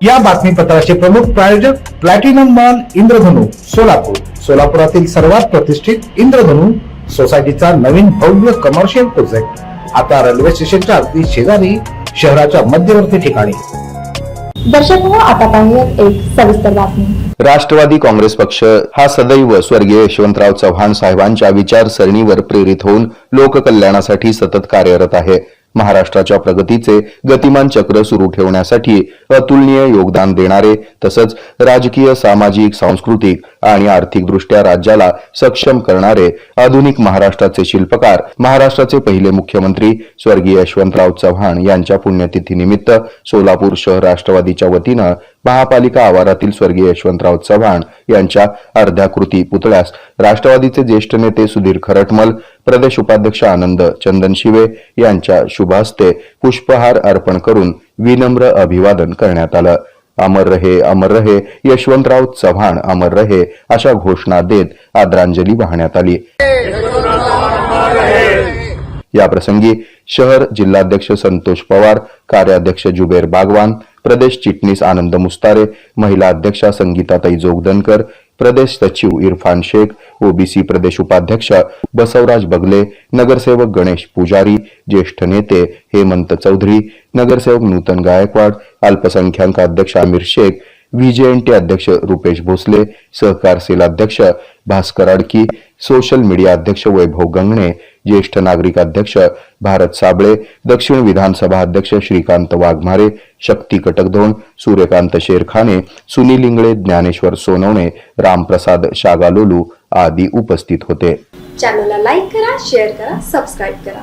या बातमीपत्राचे प्रमुख प्रायोजक प्लॅटिनम मॉल इंद्रधनु सोलापूर. सोलापुरातील सर्वात प्रतिष्ठित इंद्रधनु सोसायटीचा नवीन भव्य कमर्शियल प्रोजेक्ट आता रेल्वे स्टेशनच्या अगदी शेजारी शहराच्या मध्यवर्ती ठिकाणी. दर्शक हो आता पाहूयात एक सविस्तर बातमी. राष्ट्रवादी काँग्रेस पक्ष हा सदैव स्वर्गीय यशवंतराव चव्हाण साहेबांच्या विचारसरणीवर प्रेरित होऊन लोककल्याणासाठी सतत कार्यरत आहे. महाराष्ट्राच्या प्रगतीचे गतिमान चक्र सुरू ठेवण्यासाठी अतुलनीय योगदान देणारे तसंच राजकीय सामाजिक सांस्कृतिक आणि आर्थिकदृष्ट्या राज्याला सक्षम करणारे आधुनिक महाराष्ट्राचे शिल्पकार महाराष्ट्राचे पहिले मुख्यमंत्री स्वर्गीय यशवंतराव चव्हाण यांच्या पुण्यतिथीनिमित्त सोलापूर शहर राष्ट्रवादीच्या वतीनं महापालिका आवारातील स्वर्गीय यशवंतराव चव्हाण यांच्या अर्ध्या कृती पुतळ्यास राष्ट्रवादीचे ज्येष्ठ नेते सुधीर खरटमल प्रदेश उपाध्यक्ष आनंद चंदन शिवे यांच्या शुभ हस्ते पुष्पहार अर्पण करून विनम्र अभिवादन करण्यात आलं. अमर रहे अमर रहे यशवंतराव चव्हाण अमर रहे अशा घोषणा देत आदरांजली वाहण्यात आली. याप्रसंगी शहर जिल्हाध्यक्ष संतोष पवार कार्याध्यक्ष जुबेर बागवान प्रदेश चिटणीस आनंद मुस्तारे महिला अध्यक्षा संगीताताई जोगदनकर प्रदेश सचिव इरफान शेख ओबीसी प्रदेश उपाध्यक्ष बसवराज बगले नगरसेवक गणेश पुजारी ज्येष्ठ नेते हेमंत चौधरी नगरसेवक नूतन गायकवाड अल्पसंख्याक अध्यक्ष आमिर शेख व्हीजेएनटी अध्यक्ष रुपेश भोसले सहकार सेल अध्यक्ष भास्कर अडकी सोशल मीडिया अध्यक्ष वैभव गंगणे ज्येष्ठ नागरिक अध्यक्ष भारत साबळे दक्षिण विधानसभा अध्यक्ष श्रीकांत वाघमारे शक्ती कटकधोण सूर्यकांत शेरखाने सुनील इंगळे ज्ञानेश्वर सोनवणे रामप्रसाद शागालोलू आदी उपस्थित होते. चॅनलला लाईक करा शेअर करा सबस्क्राईब करा.